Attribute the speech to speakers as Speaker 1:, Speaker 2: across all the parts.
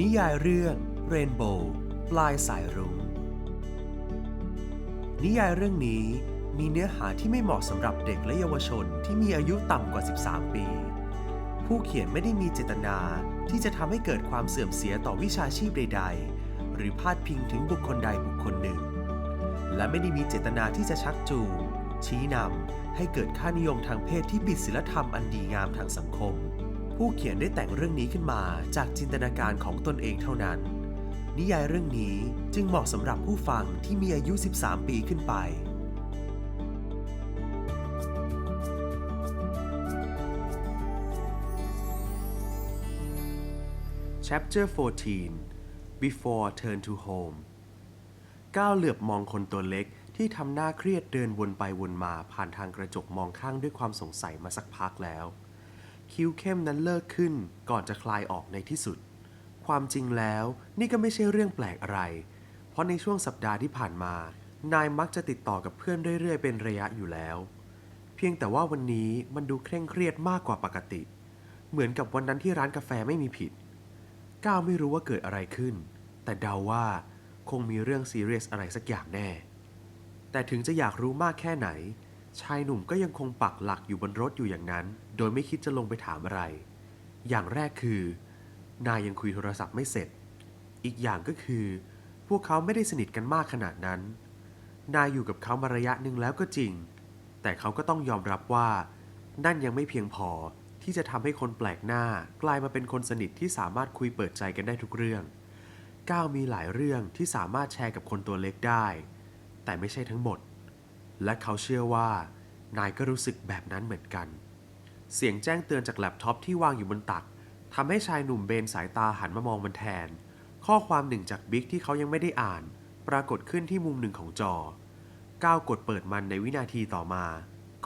Speaker 1: นิยายเรื่องเรนโบว์ปลายสายรุง้ง นิยายเรื่องนี้มีเนื้อหาที่ไม่เหมาะสำหรับเด็กและเยาวชนที่มีอายุต่ำกว่า 13 ปี ผู้เขียนไม่ได้มีเจตนาที่จะทำให้เกิดความเสื่อมเสียต่อวิชาชีพใด ๆ หรือพาดพิงถึงบุคคลใดบุคคลหนึ่ง และไม่ได้มีเจตนาที่จะชักจูงชี้นำให้เกิดค่านิยมทางเพศที่ผิดศีลธรรมอันดีงามทางสังคม ผู้เขียนได้แต่งเรื่องนี้ขึ้นมาจากจินตนาการของตนเองเท่านั้น นิยายเรื่องนี้จึงเหมาะสำหรับผู้ฟังที่มีอายุ 13 ปีขึ้นไป Chapter 14 Before Turn to Home ก้าวเหลือบมองคนตัวเล็กที่ทำหน้าเครียดเดินวนไปวนมาผ่านทางกระจกมองข้างด้วยความสงสัยมาสักพักแล้ว คิ้วเข้มนั้นเลิกขึ้นก่อนจะคลายออกในที่สุด ความจริงแล้วนี่ก็ไม่ใช่เรื่องแปลกอะไร เพราะในช่วงสัปดาห์ที่ผ่านมา นายมักจะติดต่อกับเพื่อนเรื่อยๆ เป็นระยะอยู่แล้ว เพียงแต่ว่าวันนี้มันดูเคร่งเครียดมากกว่าปกติ เหมือนกับวันนั้นที่ร้านกาแฟไม่มีผิด ก้าวไม่รู้ว่าเกิดอะไรขึ้น แต่เดาว่าคงมีเรื่องซีเรียสอะไรสักอย่างแน่ แต่ถึงจะอยากรู้มากแค่ไหน ชายหนุ่มก็ยังคงปักหลักอยู่บนรถอยู่อย่างนั้น โดยไม่คิดจะลงไปถามอะไร อย่างแรกคือ นายยังคุยโทรศัพท์ไม่เสร็จ อีกอย่างก็คือ พวกเขาไม่ได้สนิทกันมากขนาดนั้น นายอยู่กับเขามาระยะหนึ่งแล้วก็จริง แต่เขาก็ต้องยอมรับว่า นั่นยังไม่เพียงพอที่จะทำให้คนแปลกหน้ากลายมาเป็นคนสนิทที่สามารถคุยเปิดใจกันได้ทุกเรื่อง ก้าวมีหลายเรื่องที่สามารถแชร์กับคนตัวเล็กได้ แต่ไม่ใช่ทั้งหมด และเขาเชื่อว่านายก็รู้สึกแบบนั้นเหมือนกัน เสียงแจ้งเตือนจากแล็ปท็อปที่วางอยู่บนตักทำให้ชายหนุ่มเบนสายตาหันมามองมันแทน ข้อความหนึ่งจากบิ๊กที่เขายังไม่ได้อ่าน ปรากฏขึ้นที่มุมหนึ่งของจอ ก้าวกดเปิดมันในวินาทีต่อมา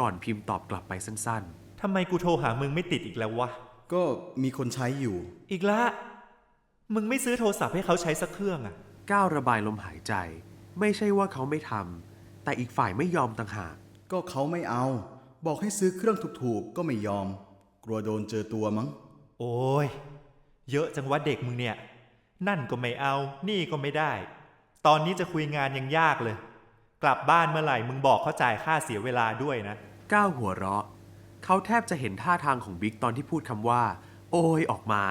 Speaker 1: ก่อนพิมพ์ตอบกลับไปสั้น
Speaker 2: ทำไมกูโทรหามึงไม่ติดอีกแล้ววะ
Speaker 3: ก็มีคนใช้อยู่
Speaker 2: อีกละ มึงไม่ซื้อโทรศัพท์ให้เขาใช้สักเครื่องอะ
Speaker 1: ๆก้าวระบายลมหายใจ ไม่ใช่ว่าเขาไม่ทำ แต่อีกฝ่ายไม่ยอมต่างหาก
Speaker 3: ก็เขาไม่เอา บอกให้ซื้อเครื่องถูกๆก็ไม่ยอม กลัวโดนเจอตัวมั้ง
Speaker 2: โอ้ย เยอะจังวะเด็กมึงเนี่ย นั่นก็ไม่เอา นี่ก็ไม่ได้ ตอนนี้จะคุยงานยังยากเลย กลับบ้านเมื่อไหร่มึงบอกเขาจ่ายค่าเสียเวลาด้วยนะ
Speaker 1: ก้าวหัวเราะ เขาแทบจะเห็นท่าทางของบิ๊กตอนที่พูดคำว่า โอ้ยออกมา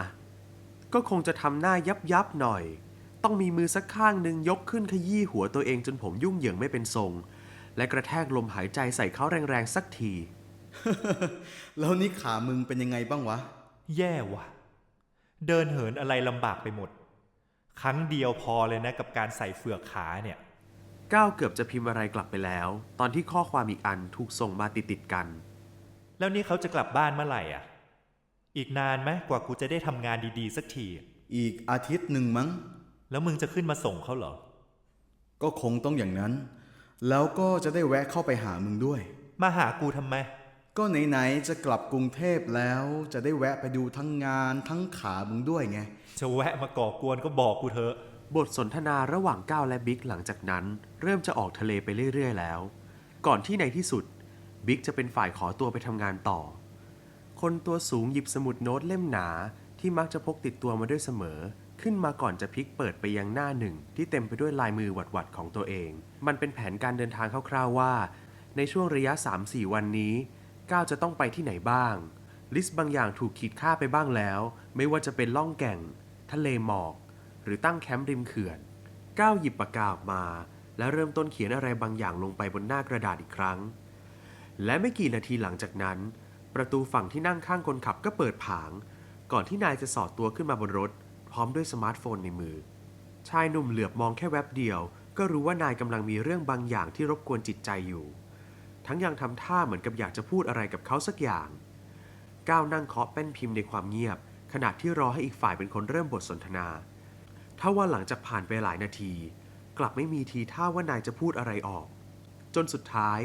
Speaker 1: ก็คงจะทำหน้ายับยับๆหน่อย ต้องมีมือสักข้างหนึ่งยกขึ้นขยี้หัวตัวเองจนผมยุ่งเหยิงไม่เป็นทรง และกระแทกลมหายใจใส่เขาแรงๆสักที
Speaker 3: แล้วนี่ขามึงเป็นยังไงบ้างวะ
Speaker 2: แย่ว่ะ เดินเหินอะไรลำบากไปหมด ครั้งเดียวพอเลยนะกับการใส่เฟือกขาเนี่ย
Speaker 1: ก้าวเกือบจะพิมพ์อะไรกลับไปแล้ว ตอนที่ข้อความอีกอันถูกส่งมาติดๆกัน
Speaker 2: แล้วนี่เขาจะกลับบ้านเมื่อไหร่อะ อีกนานไหมกว่ากูจะได้ทำงานดีๆ สักที
Speaker 3: อีกอาทิตย์หนึ่งมั้ง
Speaker 2: แล้วมึงจะขึ้นมาส่งเขาเหรอ
Speaker 3: ก็คงต้องอย่างนั้น แล้วก็จะได้แวะเข้าไปหามึงด้วย
Speaker 2: มาหากูทำไม
Speaker 3: ก็ไหนๆจะกลับกรุงเทพแล้ว จะได้แวะไปดูทั้งงานทั้งขามึงด้วยไง
Speaker 2: จะแวะมาก่อกวนก็บอกกูเถอะ
Speaker 1: บทสนทนาระหว่างก้าวและบิ๊กหลังจากนั้น เริ่มจะออกทะเลไปเรื่อย ๆ แล้ว ก่อนที่ในที่สุด บิ๊กจะเป็นฝ่ายขอตัวไปทำงานต่อ คนตัวสูงหยิบสมุดโน้ตเล่มหนาที่มักจะพกติดตัวมาด้วยเสมอ ขึ้นมาก่อนจะพลิกเปิดไปยังหน้าหนึ่ง ที่เต็มไปด้วยลายมือหวัดๆของตัวเอง มันเป็นแผนการเดินทางคร่าวๆว่า ในช่วงระยะ 3-4 วันนี้ก้าวจะต้องไปที่ไหนบ้าง ลิสต์บางอย่างถูกขีดค่าไปบ้างแล้ว ไม่ว่าจะเป็นล่องแก่ง ทะเลหมอก หรือตั้งแคมป์ริมเขื่อนก้าวหยิบปากกาออกมา และเริ่มต้นเขียนอะไรบางอย่างลงไปบนหน้ากระดาษอีกครั้ง และไม่กี่นาทีหลังจากนั้น ประตูฝั่งที่นั่งข้างคนขับก็เปิดผาง ก่อนที่นายจะสอดตัวขึ้นมาบนรถ ร้อมด้วยสมาร์ทโฟนในมือ ชายหนุ่มเหลือบมองแค่แวบเดียว ก็รู้ว่านายกำลังมีเรื่องบางอย่างที่รบกวนจิตใจอยู่ ทั้งยังทำท่าเหมือนกับอยากจะพูดอะไรกับเขาสักอย่าง ก้าวนั่งเคาะแป้นพิมพ์ในความเงียบ ขณะที่รอให้อีกฝ่ายเป็นคนเริ่มบทสนทนาถ้าว่าหลังจากผ่านไปหลายนาที กลับไม่มีทีท่าว่านายจะพูดอะไรออก จนสุดท้าย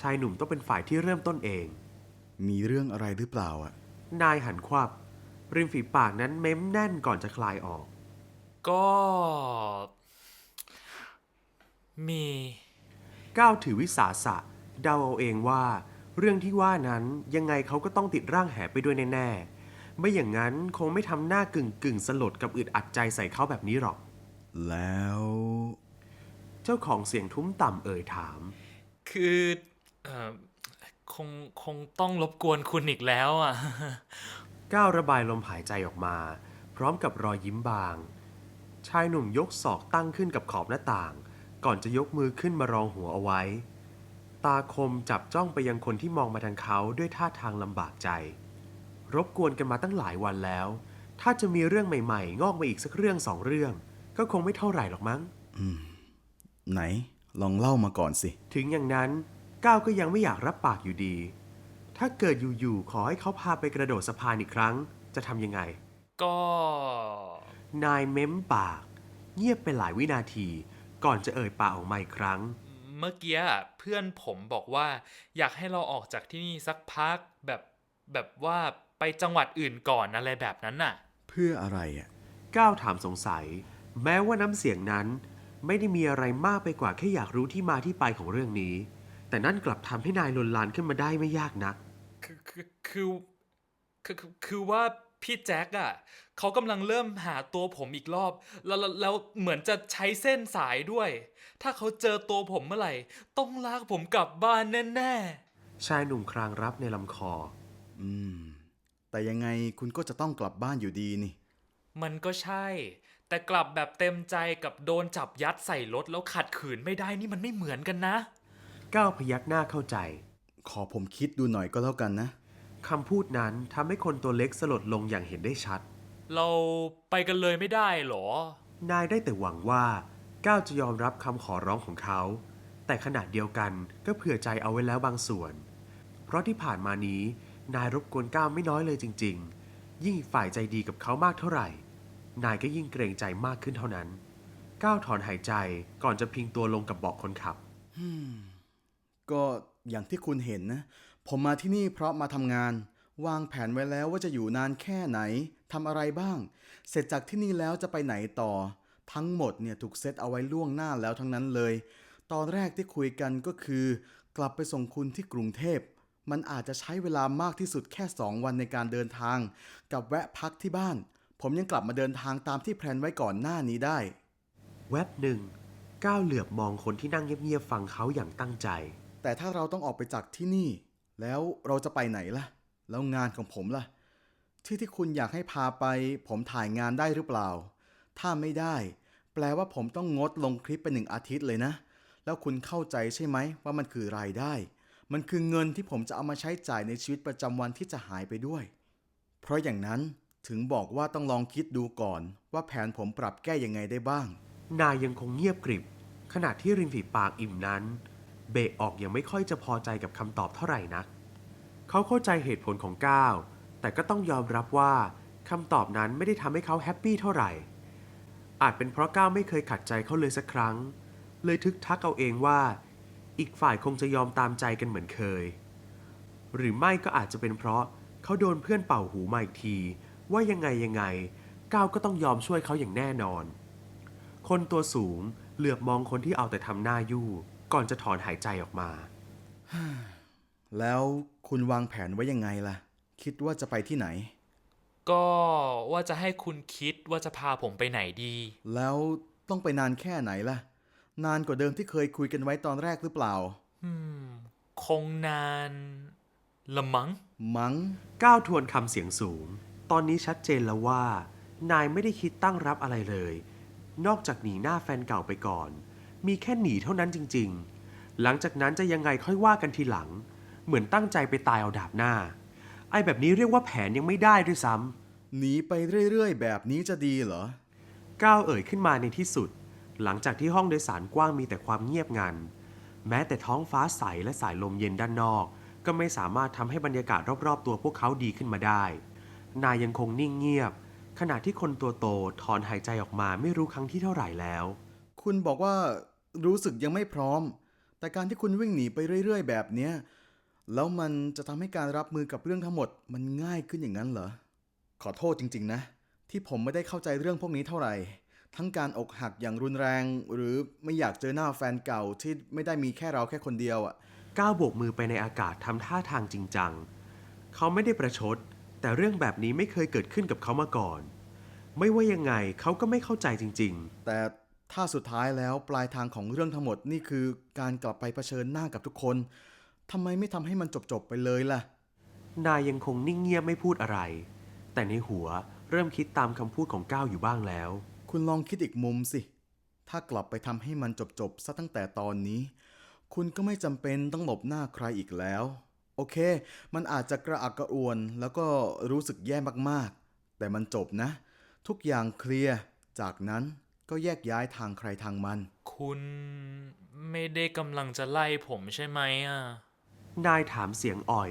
Speaker 1: ชายหนุ่มต้องเป็นฝ่ายที่เริ่มต้นเอง
Speaker 3: มีเรื่องอะไรหรือเปล่าอะ
Speaker 1: นายหันควับ ริมฝีปากนั้นเม้มแน่นก่อนจะคลายออก
Speaker 4: ก็ มี
Speaker 1: ก้าวถือวิสาสะเดาเอาเองว่า เรื่องที่ว่านั้นยังไงเขาก็ต้องติดร่างแหไปด้วยแน่ๆ ไม่อย่างนั้นคงไม่ทำหน้ากึ่งกึ่งๆสลดกับอึดอัดใจใส่เขาแบบนี้หรอก
Speaker 3: แล้ว
Speaker 1: เจ้าของเสียงทุ้มต่ำเอ่ยถาม
Speaker 4: คือเอ่อคงคงต้องรบกวนคุณอีกแล้วอะ
Speaker 1: ก้าวระบายลมหายใจออกมา พร้อมกับรอยยิ้มบาง ชายหนุ่มยกศอกตั้งขึ้นกับขอบหน้าต่าง ก่อนจะยกมือขึ้นมารองหัวเอาไว้ ตาคมจับจ้องไปยังคนที่มองมาทางเขาด้วยท่าทางลำบากใจ รบกวนกันมาตั้งหลายวันแล้ว ถ้าจะมีเรื่องใหม่ ๆ งอกมาอีกสักเรื่องสองเรื่อง ก็คงไม่เท่าไหร่หรอกมั้ง
Speaker 3: ไหน ลองเล่ามาก่อนสิ
Speaker 1: ถึงอย่างนั้นก้าวก็ยังไม่อยากรับปากอยู่ดี ถ้าเกิดอยู่ๆขอให้เขาพาไปกระโดดสะพานอีกครั้ง จะทำยังไง
Speaker 4: ก็
Speaker 1: นายเม้มปาก เงียบไปหลายวินาที ก่อนจะเอ่ยปากออกมาอีกครั้ง
Speaker 4: เมื่อกี้เพื่อนผมบอกว่า อยากให้เราออกจากที่นี่สักพักแบบแบบว่าไปจังหวัดอื่นก่อนอะไรแบบนั้นน่ะ
Speaker 3: เพื่ออะไรอะ
Speaker 1: ก้าวถามสงสัย แม้ว่าน้ำเสียงนั้น ไม่ได้มีอะไรมากไปกว่าแค่อยากรู้ที่มาที่ไปของเรื่องนี้ แต่นั่นกลับทำให้นายลนลานขึ้นมาได้ไม่ยากนัก
Speaker 4: คือคือคือคือคือคือว่าพี่แจ็คอะเขากำลังเริ่มหาตัวผมอีกรอบแล้วแล้วแล้วเหมือนจะใช้เส้นสายด้วย ถ้าเขาเจอตัวผมเมื่อไหร่ ต้องลากผมกลับบ้านแน่
Speaker 1: ชายหนุ่มครางรับในลำคอ
Speaker 3: อืม แต่ยังไงคุณก็จะต้องกลับบ้านอยู่ดีนี่
Speaker 4: ๆมันก็ใช่ แต่กลับแบบเต็มใจกับโดนจับยัดใส่รถแล้วขัดขืนไม่ได้นี่มันไม่เหมือนกันนะ
Speaker 1: ก้าวพยักหน้าเข้าใจ
Speaker 3: ขอผมคิดดูหน่อยก็แล้วกันนะ
Speaker 1: คำพูดนั้นทำให้คนตัวเล็กสลดลงอย่างเห็นได้ชัด
Speaker 4: เราไปกันเลยไม่ได้เหรอ
Speaker 1: นายได้แต่หวังว่าก้าวจะยอมรับคำขอร้องของเขา แต่ขณะเดียวกันก็เผื่อใจเอาไว้แล้วบางส่วน เพราะที่ผ่านมานี้ นายรบกวนก้าวไม่น้อยเลยจริง ๆ ยิ่งอีกฝ่ายใจดีกับเขามากเท่าไหร่ นายก็ยิ่งเกรงใจมากขึ้นเท่านั้น ก้าวถอนหายใจก่อนจะพิงตัวลงกับเบาะคนขับ
Speaker 3: ก็ อย่างที่คุณเห็นนะ ผมมาที่นี่เพราะมาทำงาน วางแผนไว้แล้วว่าจะอยู่นานแค่ไหนทำอะไรบ้าง เสร็จจากที่นี่แล้วจะไปไหนต่อ ทั้งหมดเนี่ยถูกเซตเอาไว้ล่วงหน้าแล้วทั้งนั้นเลย ตอนแรกที่คุยกันก็คือ กลับไปส่งคุณที่กรุงเทพมันอาจจะใช้เวลามากที่สุดแค่ 2 วันในการเดินทาง กับแวะพักที่บ้าน ผมยังกลับมาเดินทางตามที่แพลนไว้ก่อนหน้านี้ได้
Speaker 1: แวบหนึ่งก้าวเหลือบมองคนที่นั่งเงียบๆฟังเขาอย่างตั้งใจ
Speaker 3: แต่ถ้าเราต้องออกไปจากที่นี่ แล้วเราจะไปไหนล่ะ แล้วงานของผมล่ะ ที่ที่คุณอยากให้พาไป ผมถ่ายงานได้หรือเปล่า ถ้าไม่ได้ แปลว่าผมต้องงดลงคลิปไปหนึ่งอาทิตย์เลยนะ แล้วคุณเข้าใจใช่ไหมว่ามันคือรายได้ มันคือเงินที่ผมจะเอามาใช้จ่ายในชีวิตประจำวันที่จะหายไปด้วย เพราะอย่างนั้นถึงบอกว่าต้องลองคิดดูก่อน ว่าแผนผมปรับแก้ยังไงได้บ้าง
Speaker 1: นายยังคงเงียบกริบ ขณะที่ริมฝีปากอิ่มนั้น เบะออกยังไม่ค่อยจะพอใจกับคำตอบเท่าไหร่นัก เขาเข้าใจเหตุผลของก้าวแต่ก็ต้องยอมรับว่าคำตอบนั้นไม่ได้ทำให้เขาแฮปปี้เท่าไหร่ อาจเป็นเพราะก้าวไม่เคยขัดใจเขาเลยสักครั้ง เลยทึกทักเอาเองว่า อีกฝ่ายคงจะยอมตามใจกันเหมือนเคย หรือไม่ก็อาจจะเป็นเพราะเขาโดนเพื่อนเป่าหูมาอีกที ว่ายังไงยังไงก้าวก็ต้องยอมช่วยเขาอย่างแน่นอน คนตัวสูงเหลือบมองคนที่เอาแต่ทำหน้ายู่ ก่อนจะถอนหายใจออกมา
Speaker 3: แล้วคุณวางแผนไว้ยังไงล่ะ คิดว่าจะไปที่ไหน
Speaker 4: ก็ว่าจะให้คุณคิดว่าจะพาผมไปไหนดี
Speaker 3: แล้วต้องไปนานแค่ไหนล่ะ นานกว่าเดิมที่เคยคุยกันไว้ตอนแรกหรือเปล่า
Speaker 4: อืม คงนาน ละมั้ง
Speaker 3: มัง้ง
Speaker 1: ก้าวทวนคำเสียงสูง ตอนนี้ชัดเจนแล้วว่า นายไม่ได้คิดตั้งรับอะไรเลย นอกจากหนีหน้าแฟนเก่าไปก่อน มีแค่หนีเท่านั้นจริง ๆ หลังจากนั้นจะยังไงค่อยว่ากันทีหลัง เหมือนตั้งใจไปตายเอาดาบหน้า ไอ้แบบนี้เรียกว่าแผนยังไม่ได้ด้วยซ้ำ
Speaker 3: หนีไปเรื่อยๆ แบบนี้จะดีเหรอ
Speaker 1: ก้าวเอ่ยขึ้นมาในที่สุด หลังจากที่ห้องโดยสารกว้างมีแต่ความเงียบงัน แม้แต่ท้องฟ้าใสและสายลมเย็นด้านนอก ก็ไม่สามารถทำให้บรรยากาศรอบๆ ตัวพวกเขาดีขึ้นมาได้ นายยังคงนิ่งเงียบ ขณะที่คนตัวโตถอนหายใจออกมาไม่รู้ครั้งที่เท่าไหร่แล้ว
Speaker 3: คุณบอกว่า รู้สึกยังไม่พร้อม แต่การที่คุณวิ่งหนีไปเรื่อย ๆ แบบเนี้ยแล้วมันจะทำให้การรับมือกับเรื่องทั้งหมด มันง่ายขึ้นอย่างนั้นเหรอ ขอโทษจริง ๆ นะ ที่ผมไม่ได้เข้าใจเรื่องพวกนี้เท่าไหร่ ทั้งการอกหักอย่างรุนแรง หรือไม่อยากเจอหน้าแฟนเก่าที่ไม่ได้มีแค่เราแค่คนเดียวอะ
Speaker 1: ก้าวโบกมือไปในอากาศทำท่าทางจริงจัง เขาไม่ได้ประชด แต่เรื่องแบบนี้ไม่เคยเกิดขึ้นกับเขามาก่อน ไม่ว่ายังไงเขาก็ไม่เข้าใจจริง ๆ
Speaker 3: แต่ ถ้าสุดท้ายแล้วปลายทางของเรื่องทั้งหมดนี่คือการกลับไปเผชิญหน้ากับทุกคนทำไมไม่ทำให้มันจบๆไปเลยล่ะ
Speaker 1: ๆนายยังคงนิ่งเงียบไม่พูดอะไร แต่ในหัวเริ่มคิดตามคำพูดของก้าวอยู่บ้างแล้ว
Speaker 3: คุณลองคิดอีกมุมสิ ถ้ากลับไปทำให้มันจบๆซะตั้งแต่ตอนนี้ คุณก็ไม่จำเป็นต้องหลบหน้าใครอีกแล้ว โอเค มันอาจจะกระอักกระอ่วน แล้วก็รู้สึกแย่มากๆ แต่มันจบนะ ทุกอย่างเคลียร์ จากนั้น ก็แยกย้ายทางใครทางมัน
Speaker 4: คุณไม่ได้กำลังจะไล่ผมใช่ไหมอะ
Speaker 1: นายถามเสียงอ่อย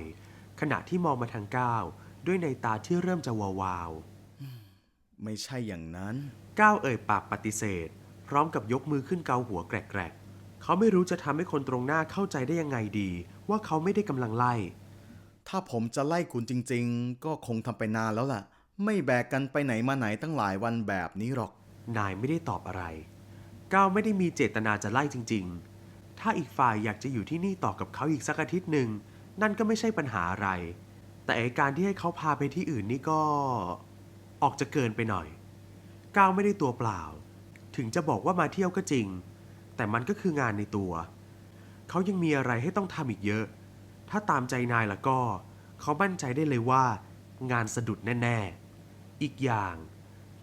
Speaker 1: ขณะที่มองมาทางก้าวด้วยในตาที่เริ่มจะวาวๆ
Speaker 3: ไม่ใช่อย่างนั้น
Speaker 1: ก้าวเอ่ยปากปฏิเสธ พร้อมกับยกมือขึ้นเกาหัวแกรกๆเขาไม่รู้จะทำให้คนตรงหน้าเข้าใจได้ยังไงดี ว่าเขาไม่ได้กำลังไล่
Speaker 3: ถ้าผมจะไล่คุณจริง ๆ ก็คงทำไปนานแล้วล่ะ ไม่แบกกันไปไหนมาไหนตั้งหลายวันแบบนี้หรอก
Speaker 1: นายไม่ได้ตอบอะไรก้าวไม่ได้มีเจตนาจะไล่จริง ๆ ถ้าอีกฝ่ายอยากจะอยู่ที่นี่ต่อกับเขาอีกสักอาทิตย์หนึ่งนั่นก็ไม่ใช่ปัญหาอะไร แต่ไอการที่ให้เขาพาไปที่อื่นนี่ก็ ออกจะเกินไปหน่อย ก้าวไม่ได้ตัวเปล่า ถึงจะบอกว่ามาเที่ยวก็จริง แต่มันก็คืองานในตัว เขายังมีอะไรให้ต้องทำอีกเยอะ ถ้าตามใจนายล้วก็ เขามั่นใจได้เลยว่า งานสะดุดแน่ ๆ อีกอย่าง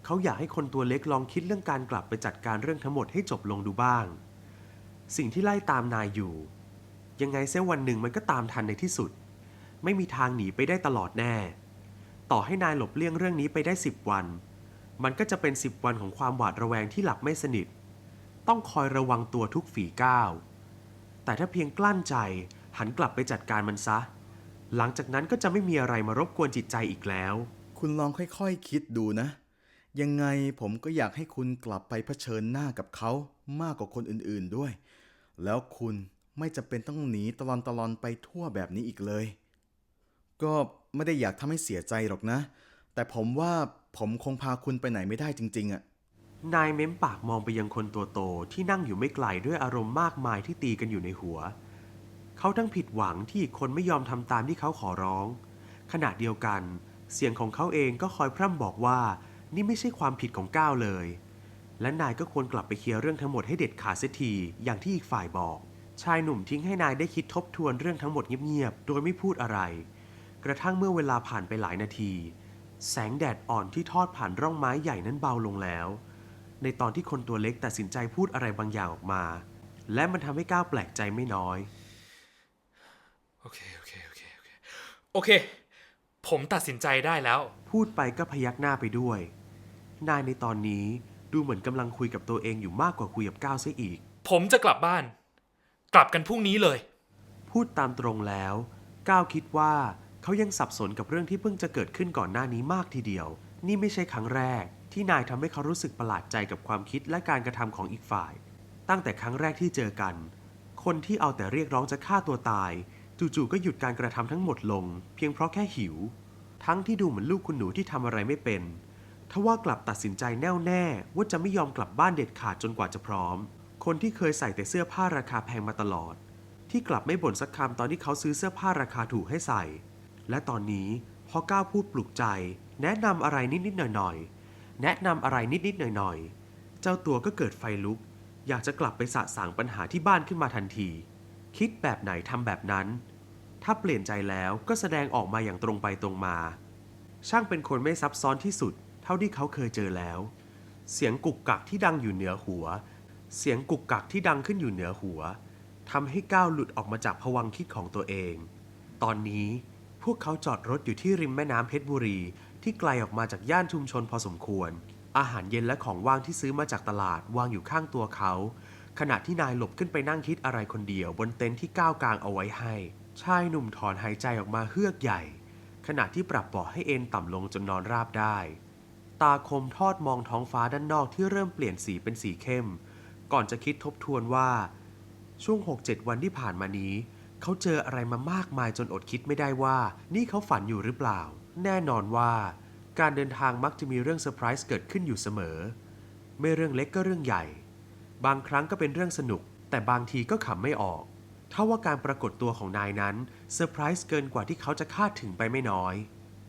Speaker 1: เขาอยากให้คนตัวเล็กลองคิดเรื่องการกลับไปจัดการเรื่องทั้งหมดให้จบลงดูบ้าง สิ่งที่ไล่ตามนายอยู่ ยังไงเส้วันหนึ่งมันก็ตามทันในที่สุด ไม่มีทางหนีไปได้ตลอดแน่ ต่อให้นายหลบเลี่ยงเรื่องนี้ไปได้สิบวัน มันก็จะเป็นสิบวันของความหวาดระแวงที่หลับไม่สนิท ต้องคอยระวังตัวทุกฝีก้าว แต่ถ้าเพียงกลั้นใจหันกลับไปจัดการมันซะ หลังจากนั้นก็จะไม่มีอะไรมารบกวนจิตใจอีกแล้ว
Speaker 3: คุณลองค่อยๆคคิดดูนะ ยังไงผมก็อยากให้คุณกลับไปเผชิญหน้ากับเขามากกว่าคนอื่นๆด้วย แล้วคุณไม่จำเป็นต้องหนีตลอนตลอนไปทั่วแบบนี้อีกเลย ก็ไม่ได้อยากทำให้เสียใจหรอกนะ แต่ผมว่าผมคงพาคุณไปไหนไม่ได้จริง ๆอะ
Speaker 1: นายเม้มปากมองไปยังคนตัวโตที่นั่งอยู่ไม่ไกลด้วยอารมณ์มากมายที่ตีกันอยู่ในหัว เขาทั้งผิดหวังที่คนไม่ยอมทำตามที่เขาขอร้อง ขณะเดียวกัน เสียงของเขาเองก็คอยพร่ำบอกว่า นี่ไม่ใช่ความผิดของก้าวเลย และนายก็ควรกลับไปเคลียร์เรื่องทั้งหมดให้เด็ดขาดเสียทีอย่างที่อีกฝ่ายบอก ชายหนุ่มทิ้งให้นายได้คิดทบทวนเรื่องทั้งหมดเงียบๆ โดยไม่พูดอะไร กระทั่งเมื่อเวลาผ่านไปหลายนาที แสงแดดอ่อนที่ทอดผ่านร่องไม้ใหญ่นั้นเบาลงแล้ว ในตอนที่คนตัวเล็กตัดสินใจพูดอะไรบางอย่างออกมา และมันทำให้ก้าวแปลกใจไม่น้อย
Speaker 4: โอเค โอเค โอเค โอเค โอเค ผมตัดสินใจได้แล้ว
Speaker 1: พูดไปก็พยักหน้าไปด้วย นายในตอนนี้ดูเหมือนกำลังคุยกับตัวเองอยู่มากกว่าคุยกับก้าวเสียอีก
Speaker 4: ผมจะกลับบ้าน กลับกันพรุ่งนี้เลย
Speaker 1: พูดตามตรงแล้วก้าวคิดว่าเขายังสับสนกับเรื่องที่เพิ่งจะเกิดขึ้นก่อนหน้านี้มากทีเดียว นี่ไม่ใช่ครั้งแรก ที่นายทำให้เขารู้สึกประหลาดใจกับความคิดและการกระทำของอีกฝ่าย ตั้งแต่ครั้งแรกที่เจอกัน คนที่เอาแต่เรียกร้องจะฆ่าตัวตาย จู่ๆก็หยุดการกระทำทั้งหมดลง เพียงเพราะแค่หิว ทั้งที่ดูเหมือนลูกคุณหนูที่ทำอะไรไม่เป็น ทว่ากลับตัดสินใจแน่วแน่ว่าจะไม่ยอมกลับบ้านเด็ดขาดจนกว่าจะพร้อม คนที่เคยใส่แต่เสื้อผ้าราคาแพงมาตลอด ที่กลับไม่บ่นสักคำตอนที่เขาซื้อเสื้อผ้าราคาถูกให้ใส่ และตอนนี้พอก้าวพูดปลุกใจ แนะนำอะไรนิดๆหน่อยๆ แนะนำอะไรนิดๆหน่อยๆ เจ้าตัวก็เกิดไฟลุก อยากจะกลับไปสะสางปัญหาที่บ้านขึ้นมาทันที คิดแบบไหนทำแบบนั้น ถ้าเปลี่ยนใจแล้วก็แสดงออกมาอย่างตรงไปตรงมา ช่างเป็นคนไม่ซับซ้อนที่สุด เท่าที่เขาเคยเจอแล้ว เสียงกุกกักที่ดังอยู่เหนือหัว เสียงกุกกักที่ดังขึ้นอยู่เหนือหัวทำให้ก้าวหลุดออกมาจากภวังคิดของตัวเอง ตอนนี้พวกเขาจอดรถอยู่ที่ริมแม่น้ำเพชรบุรี ที่ไกลออกมาจากย่านชุมชนพอสมควร อาหารเย็นและของว่างที่ซื้อมาจากตลาดวางอยู่ข้างตัวเขา ขณะที่นายหลบขึ้นไปนั่งคิดอะไรคนเดียว บนเต็นท์ที่ก้าวกลางเอาไว้ให้ ชายหนุ่มถอนหายใจออกมาเฮือกใหญ่ ขณะที่ปรับเบาะให้เอนต่ำลงจนนอนราบได้ ตาคมทอดมองท้องฟ้าด้านนอกที่เริ่มเปลี่ยนสีเป็นสีเข้ม ก่อนจะคิดทบทวนว่า ช่วง 6-7 วันที่ผ่านมานี้ เขาเจออะไรมามากมายจนอดคิดไม่ได้ว่า นี่เขาฝันอยู่หรือเปล่า แน่นอนว่า การเดินทางมักจะมีเรื่องเซอร์ไพรส์เกิดขึ้นอยู่เสมอ ไม่เรื่องเล็กก็เรื่องใหญ่ บางครั้งก็เป็นเรื่องสนุก แต่บางทีก็ขำไม่ออกถ้าว่าการปรากฏตัวของนายนั้นเซอร์ไพรส์เกินกว่าที่เขาจะคาดถึงไปไม่น้อย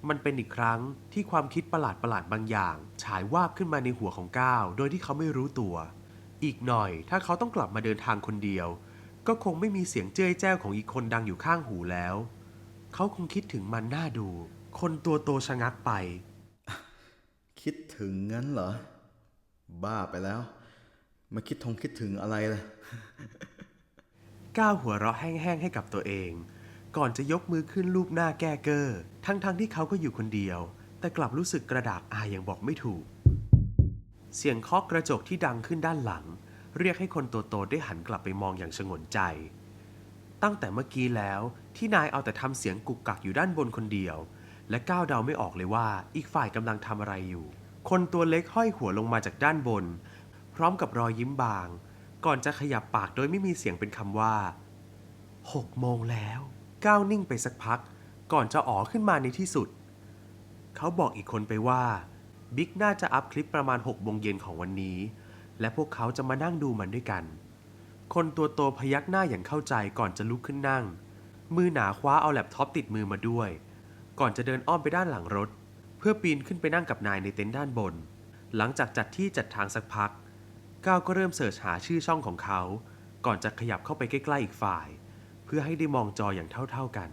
Speaker 1: มันเป็นอีกครั้งที่ความคิดประหลาดประหลาดๆบางอย่าง ฉายวาบขึ้นมาในหัวของก้าวโดยที่เขาไม่รู้ตัว อีกหน่อยถ้าเขาต้องกลับมาเดินทางคนเดียว ก็คงไม่มีเสียงเจ้ยแจ้วของอีกคนดังอยู่ข้างหูแล้ว เขาคงคิดถึงมันน่าดู คนตัวโตชะงักไป
Speaker 3: คิดถึงงั้นเหรอ บ้าไปแล้ว มาคิดทงคิดถึงอะไรล่ะ
Speaker 1: ก้าวหัวเราะแห้งๆให้กับตัวเอง ก่อนจะยกมือขึ้นรูปหน้าแก้เกอร์ทั้งๆที่เขาก็อยู่คนเดียว แต่กลับรู้สึกกระดากอายอย่างบอกไม่ถูก เสียงเคาะกระจกที่ดังขึ้นด้านหลัง เรียกให้คนตัวโตได้หันกลับไปมองอย่างชงนใจ ตั้งแต่เมื่อกี้แล้วที่นายเอาแต่ทำเสียงกุกกักอยู่ด้านบนคนเดียว และก้าวเดาไม่ออกเลยว่าอีกฝ่ายกำลังทำอะไรอยู่ คนตัวเล็กห้อยหัวลงมาจากด้านบน พร้อมกับรอยยิ้มบาง ก่อนจะขยับปากโดยไม่มีเสียงเป็นคำว่าหกโมงแล้ว ก้าวนิ่งไปสักพัก ก่อนจะอ๋อขึ้นมาในที่สุด เขาบอกอีกคนไปว่า บิ๊กน่าจะอัพคลิปประมาณ6โมงเย็นของวันนี้ และพวกเขาจะมานั่งดูมันด้วยกัน คนตัวโตพยักหน้าอย่างเข้าใจก่อนจะลุกขึ้นนั่ง มือหนาคว้าเอาแล็ปท็อปติดมือมาด้วย ก่อนจะเดินอ้อมไปด้านหลังรถ เพื่อปีนขึ้นไปนั่งกับนายในเต็นท์ด้านบน หลังจากจัดที่จัดทางสักพักก้าวก็เริ่มเสิร์ชหาชื่อช่องของเขา ก่อนจะขยับเข้าไปใกล้ๆอีกฝ่าย พื่อให้ได้มองจออย่างเท่าๆกัน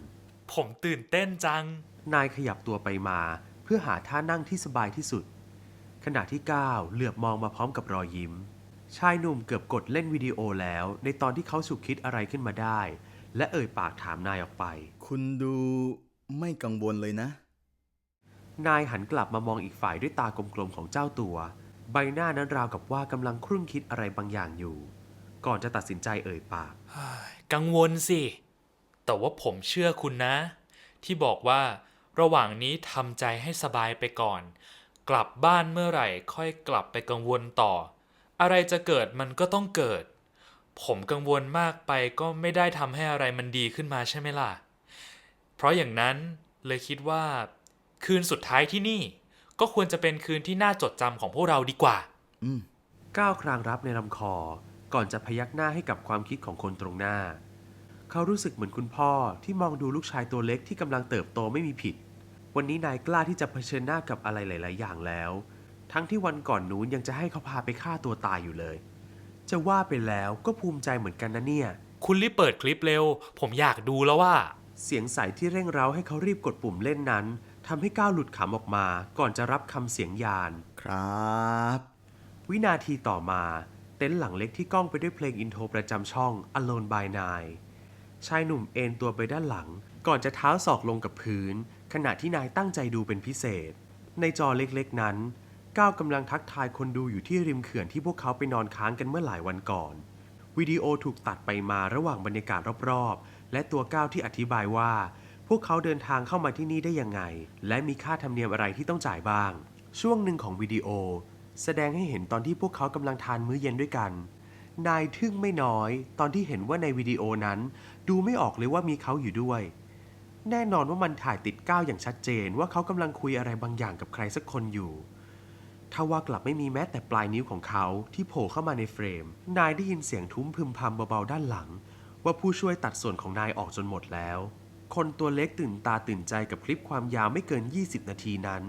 Speaker 4: ผมตื่นเต้นจัง
Speaker 1: นายขยับตัวไปมาเพื่อหาท่านั่งที่สบายที่สุด ขณะที่ก้าวเหลือบมองมาพร้อมกับรอยยิ้ม ชายหนุ่มเกือบกดเล่นวิดีโอแล้ว ในตอนที่เขาฉุกคิดอะไรขึ้นมาได้ และเอ่ยปากถามนายออกไป
Speaker 3: คุณดูไม่กังวลเลยนะ
Speaker 1: นายหันกลับมามองอีกฝ่ายด้วยตากลมๆของเจ้าตัว ใบหน้านั้นราวกับว่ากำลังครุ่นคิดอะไรบางอย่างอยู่ ก่อนจะตัดสินใจเอ่ยปาก
Speaker 4: กังวลสิ แต่ว่าผมเชื่อคุณนะ ที่บอกว่าระหว่างนี้ทำใจให้สบายไปก่อน กลับบ้านเมื่อไหร่ค่อยกลับไปกังวลต่อ อะไรจะเกิดมันก็ต้องเกิด ผมกังวลมากไปก็ไม่ได้ทำให้อะไรมันดีขึ้นมาใช่ไหมล่ะ เพราะอย่างนั้นเลยคิดว่า คืนสุดท้ายที่นี่ ก็ควรจะเป็นคืนที่น่าจดจำของพวกเราดีกว่า
Speaker 3: อืม
Speaker 1: ก้าวครางรับในลำคอ ก่อนจะพยักหน้าให้กับความคิดของคนตรงหน้า เขารู้สึกเหมือนคุณพ่อที่มองดูลูกชายตัวเล็กที่กำลังเติบโตไม่มีผิด วันนี้นายกล้าที่จะเผชิญหน้ากับอะไรหลาย ๆ อย่างแล้ว ทั้งที่วันก่อนนู้นยังจะให้เขาพาไปฆ่าตัวตายอยู่เลย จะว่าไปแล้วก็ภูมิใจเหมือนกันนะเนี่ย
Speaker 4: คุณรีบเปิดคลิปเร็ว ผมอยากดูแล้วว่า
Speaker 1: เสียงใสที่เร่งเร้าให้เขารีบกดปุ่มเล่นนั้นทำให้ก้าวหลุดขำออกมา ก่อนจะรับคำเสียงยาน
Speaker 3: ครับ
Speaker 1: วินาทีต่อมา เต็นท์หลังเล็กที่ก้องไปด้วยเพลงอินโทรประจำช่อง Alone by Nine ชายหนุ่มเอนตัวไปด้านหลัง ก่อนจะเท้าศอกลงกับพื้น ขณะที่นายตั้งใจดูเป็นพิเศษ ในจอเล็กๆนั้น ก้าวกำลังทักทายคนดูอยู่ที่ริมเขื่อนที่พวกเขาไปนอนค้างกันเมื่อหลายวันก่อน วิดีโอถูกตัดไปมาระหว่างบรรยากาศรอบๆ และตัวก้าวที่อธิบายว่า พวกเขาเดินทางเข้ามาที่นี่ได้ยังไง และมีค่าธรรมเนียมอะไรที่ต้องจ่ายบ้าง ช่วงหนึ่งของวิดีโอ แสดงให้เห็นตอนที่พวกเขากำลังทานมื้อเย็นด้วยกัน นายทึ่งไม่น้อย ตอนที่เห็นว่าในวิดีโอนั้น ดูไม่ออกเลยว่ามีเขาอยู่ด้วย แน่นอนว่ามันถ่ายติดก้าวอย่างชัดเจนว่าเขากำลังคุยอะไรบางอย่างกับใครสักคนอยู่ทว่ากลับไม่มีแม้แต่ปลายนิ้วของเขาที่โผล่เข้ามาในเฟรม นายได้ยินเสียงทุ้มพึมพำเบาๆด้านหลัง ว่าผู้ช่วยตัดส่วนของนายออกจนหมดแล้ว คนตัวเล็กตื่นตาตื่นใจกับคลิปความยาวไม่เกิน 20 นาทีนั้น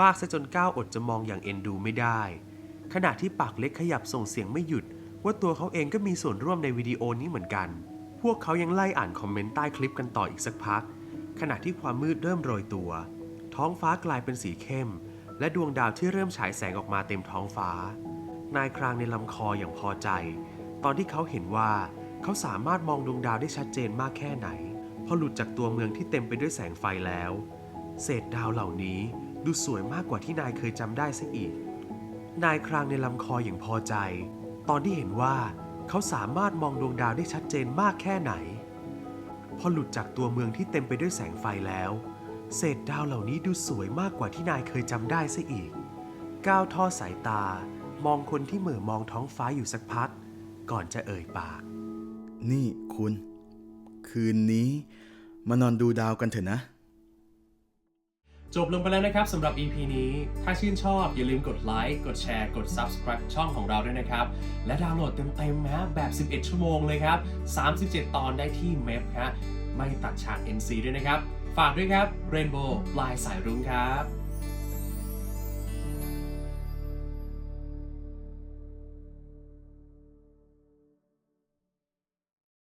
Speaker 1: มากซะจนก้าวอดจะมองอย่างเอ็นดูไม่ได้ ขณะที่ปากเล็กขยับส่งเสียงไม่หยุด ว่าตัวเขาเองก็มีส่วนร่วมในวิดีโอนี้เหมือนกัน พวกเขายังไล่อ่านคอมเมนต์ใต้คลิปกันต่ออีกสักพัก ขณะที่ความมืดเริ่มโรยตัว ท้องฟ้ากลายเป็นสีเข้ม และดวงดาวที่เริ่มฉายแสงออกมาเต็มท้องฟ้า นายครางในลำคออย่างพอใจ ตอนที่เขาเห็นว่าเขาสามารถมองดวงดาวได้ชัดเจนมากแค่ไหน พอหลุดจากตัวเมืองที่เต็มไปด้วยแสงไฟแล้ว เศษดาวเหล่านี้ ดูสวยมากกว่าที่นายเคยจำได้ซะอีก นายครางในลำคออย่างพอใจ ตอนที่เห็นว่าเขาสามารถมองดวงดาวได้ชัดเจนมากแค่ไหน พอหลุดจากตัวเมืองที่เต็มไปด้วยแสงไฟแล้ว เศษดาวเหล่านี้ดูสวยมากกว่าที่นายเคยจำได้ซะอีก ก้าวทอดสายตา มองคนที่เหม่อมองท้องฟ้าอยู่สักพัก ก่อนจะเอ่ยปาก
Speaker 3: นี่คุณ คืนนี้ มานอนดูดาวกันเถอะนะ
Speaker 1: จบลงไปแล้วนะครับสำหรับ EP นี้ ถ้าชื่นชอบอย่าลืมกดไลค์กดแชร์กด Subscribe ช่องของเราด้วยนะครับ และดาวน์โหลดเต็มๆนะแบบ 11 ชั่วโมงเลยครับ 37 ตอนได้ที่ m e p ฮะไม่ตัดฉาก NC ด้วยนะครับ ฝากด้วยครับ Rainbow ปลายสายรุ้งครับ